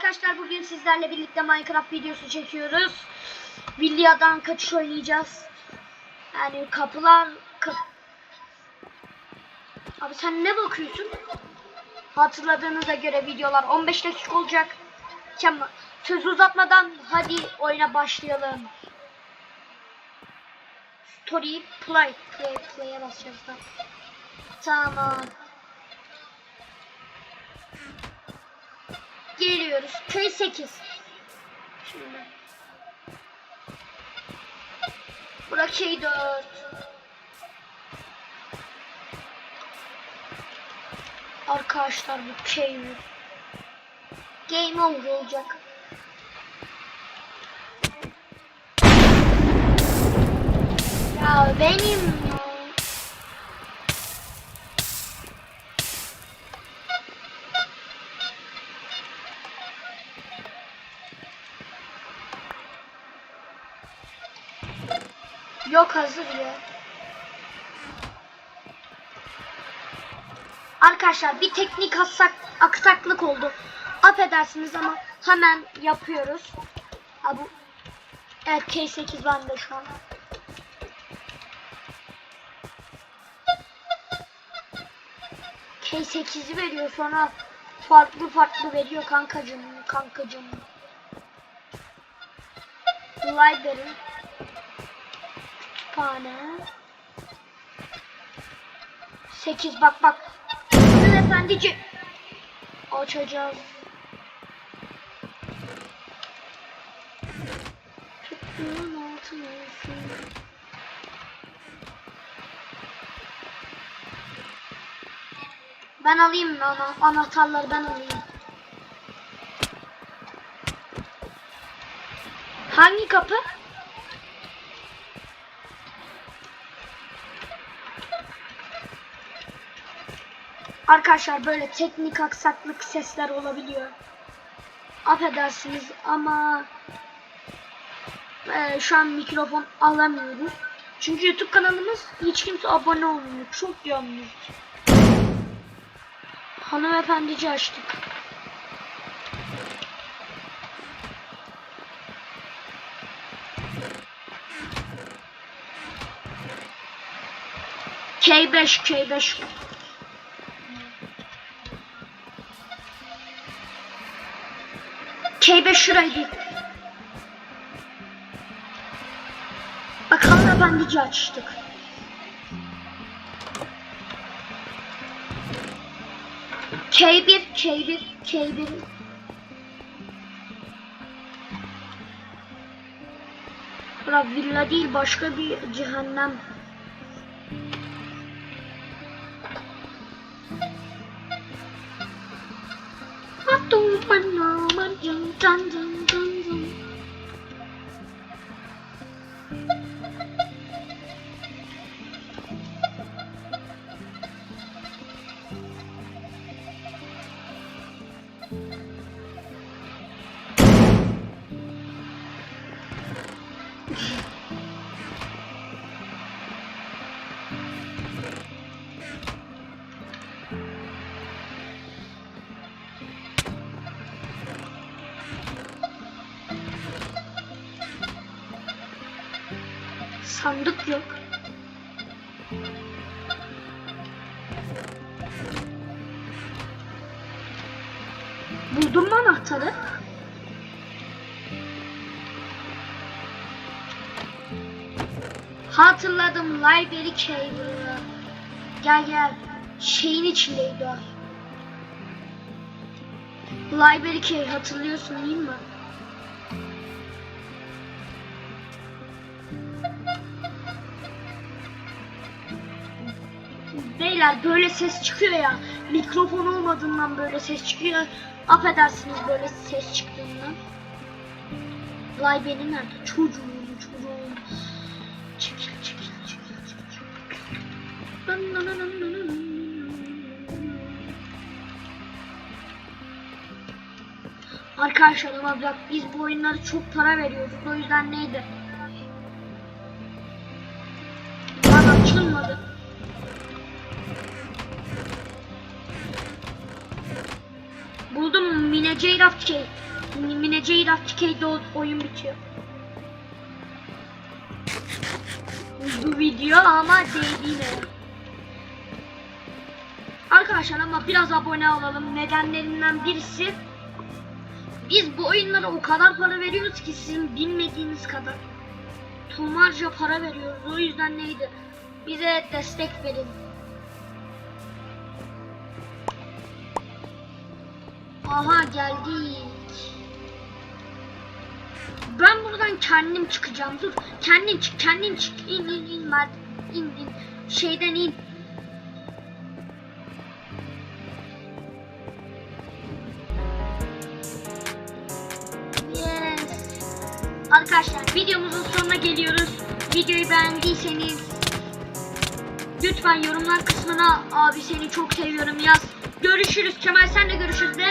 Arkadaşlar bugün sizlerle birlikte Minecraft videosu çekiyoruz. Villadan kaçış oynayacağız. Yani kapılar... Kap... Abi sen ne bakıyorsun? Hatırladığınıza göre videolar 15 dakika olacak. Kemal, söz uzatmadan hadi oyuna başlayalım. Story play. Play basacağız da. Tamam. Geliyoruz. Köy 8. Şimdi. Bura köy 4. Arkadaşlar bu köy Game over olacak. Ya benim Yok hazır ya. Arkadaşlar bir teknik aksak, aksaklık oldu. Affedersiniz ama hemen yapıyoruz. Ha bu Evet K8 bende şu an. K8'i veriyor sonra farklı farklı veriyor kankacım kankacım. Library kütüphane 8 bak bak efendici açacağız Tuttuğun altın olsun. Ben alayım mı ana anahtarları ben alayım. Hangi kapı? Arkadaşlar böyle teknik aksaklık sesler olabiliyor. Affedersiniz ama e, şu an mikrofon alamıyoruz. Çünkü YouTube kanalımız hiç kimse abone olmuyor. Çok yalnız. Hanımefendici açtık. K5 K5 K5 şuraydı. Bak hanımefendici açtık. K1 K1 K1 Bura villa değil başka bir cehennem. Atum mana 我曾经 Sandık yok. Buldun mu anahtarı? Hatırladım library cable'ı. Gel gel. Şeyin içindeydi o. Library key hatırlıyorsun değil mi? Beyler böyle ses çıkıyor ya. Mikrofon olmadığından böyle ses çıkıyor. Affedersiniz böyle ses çıktığından. Lay benim nerede? Çocuğum, çocuğum. Çekil, çekil, çekil, çekil. Arkadaşlar ama bak biz bu oyunları çok para veriyoruz. O yüzden neydi? Buldum Mine Ceyraf şey. Mine Ceyda TK'de o- oyun bitiyor. Bu video ama değdiğine. Arkadaşlar ama biraz abone olalım. Nedenlerinden birisi biz bu oyunlara o kadar para veriyoruz ki sizin bilmediğiniz kadar. Tonlarca para veriyoruz. O yüzden neydi? Bize destek verin. Aha geldik. Ben buradan kendim çıkacağım. Dur. Kendin çık, kendin çık. İn in in Mert. İn in. Şeyden in. Yes. Arkadaşlar videomuzun sonuna geliyoruz. Videoyu beğendiyseniz lütfen yorumlar kısmına abi seni çok seviyorum yaz. Görüşürüz Kemal sen de görüşürüz de.